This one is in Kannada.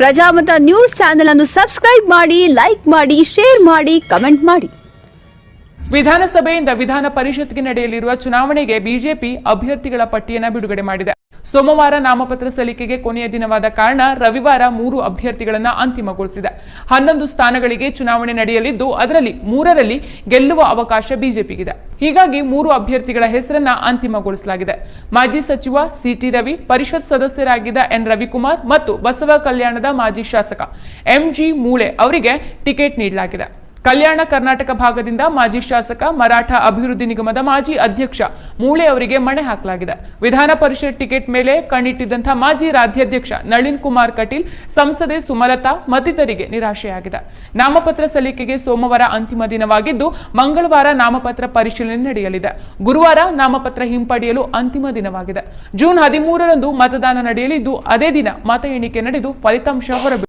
ಪ್ರಜಾಮತ ನ್ಯೂಸ್ ಚಾನೆಲ್ ಅನ್ನು ಸಬ್ಸ್ಕ್ರೈಬ್ ಮಾಡಿ, ಲೈಕ್ ಮಾಡಿ, ಶೇರ್ ಮಾಡಿ, ಕಮೆಂಟ್ ಮಾಡಿ. ವಿಧಾನಸಭೆಯಿಂದ ವಿಧಾನ ಪರಿಷತ್ಗೆ ನಡೆಯಲಿರುವ ಚುನಾವಣೆಗೆ ಬಿಜೆಪಿ ಅಭ್ಯರ್ಥಿಗಳ ಪಟ್ಟಿಯನ್ನು ಬಿಡುಗಡೆ ಮಾಡಿದೆ. ಸೋಮವಾರ ನಾಮಪತ್ರ ಸಲ್ಲಿಕೆಗೆ ಕೊನೆಯ ದಿನವಾದ ಕಾರಣ ರವಿವಾರ ಮೂರು ಅಭ್ಯರ್ಥಿಗಳನ್ನು ಅಂತಿಮಗೊಳಿಸಿದೆ. ಹನ್ನೊಂದು ಸ್ಥಾನಗಳಿಗೆ ಚುನಾವಣೆ ನಡೆಯಲಿದ್ದು, ಅದರಲ್ಲಿ ಮೂರರಲ್ಲಿ ಗೆಲ್ಲುವ ಅವಕಾಶ ಬಿಜೆಪಿಗಿದೆ. ಹೀಗಾಗಿ ಮೂರು ಅಭ್ಯರ್ಥಿಗಳ ಹೆಸರನ್ನ ಅಂತಿಮಗೊಳಿಸಲಾಗಿದೆ. ಮಾಜಿ ಸಚಿವ ಸಿಟಿ ರವಿ, ಪರಿಷತ್ ಸದಸ್ಯರಾಗಿದ್ದ ಎನ್ ರವಿಕುಮಾರ್ ಮತ್ತು ಬಸವ ಕಲ್ಯಾಣದ ಮಾಜಿ ಶಾಸಕ ಎಂಜಿ ಮೂಳೆ ಅವರಿಗೆ ಟಿಕೆಟ್ ನೀಡಲಾಗಿದೆ. ಕಲ್ಯಾಣ ಕರ್ನಾಟಕ ಭಾಗದಿಂದ ಮಾಜಿ ಶಾಸಕ ಮರಾಠ ಅಭಿವೃದ್ಧಿ ನಿಗಮದ ಮಾಜಿ ಅಧ್ಯಕ್ಷ ಮೂಳೆ ಅವರಿಗೆ ಮಣೆ ಹಾಕಲಾಗಿದೆ. ವಿಧಾನ ಪರಿಷತ್ ಟಿಕೆಟ್ ಮೇಲೆ ಕಣ್ಣಿಟ್ಟಿದ್ದಂತಹ ಮಾಜಿ ರಾಜ್ಯಾಧ್ಯಕ್ಷ ನಳಿನ್ ಕುಮಾರ್ ಕಟೀಲ್ ಸಂಸದೆ ಸುಮಲತಾ ಮತ್ತಿತರಿಗೆ ನಿರಾಶೆಯಾಗಿದೆ. ನಾಮಪತ್ರ ಸಲ್ಲಿಕೆಗೆ ಸೋಮವಾರ ಅಂತಿಮ ದಿನವಾಗಿದ್ದು, ಮಂಗಳವಾರ ನಾಮಪತ್ರ ಪರಿಶೀಲನೆ ನಡೆಯಲಿದೆ. ಗುರುವಾರ ನಾಮಪತ್ರ ಹಿಂಪಡೆಯಲು ಅಂತಿಮ ದಿನವಾಗಿದೆ. ಜೂನ್ ಹದಿಮೂರರಂದು ಮತದಾನ ನಡೆಯಲಿದ್ದು, ಅದೇ ದಿನ ಮತ ಎಣಿಕೆ ನಡೆದು ಫಲಿತಾಂಶ ಹೊರಬೀಳಲಿದೆ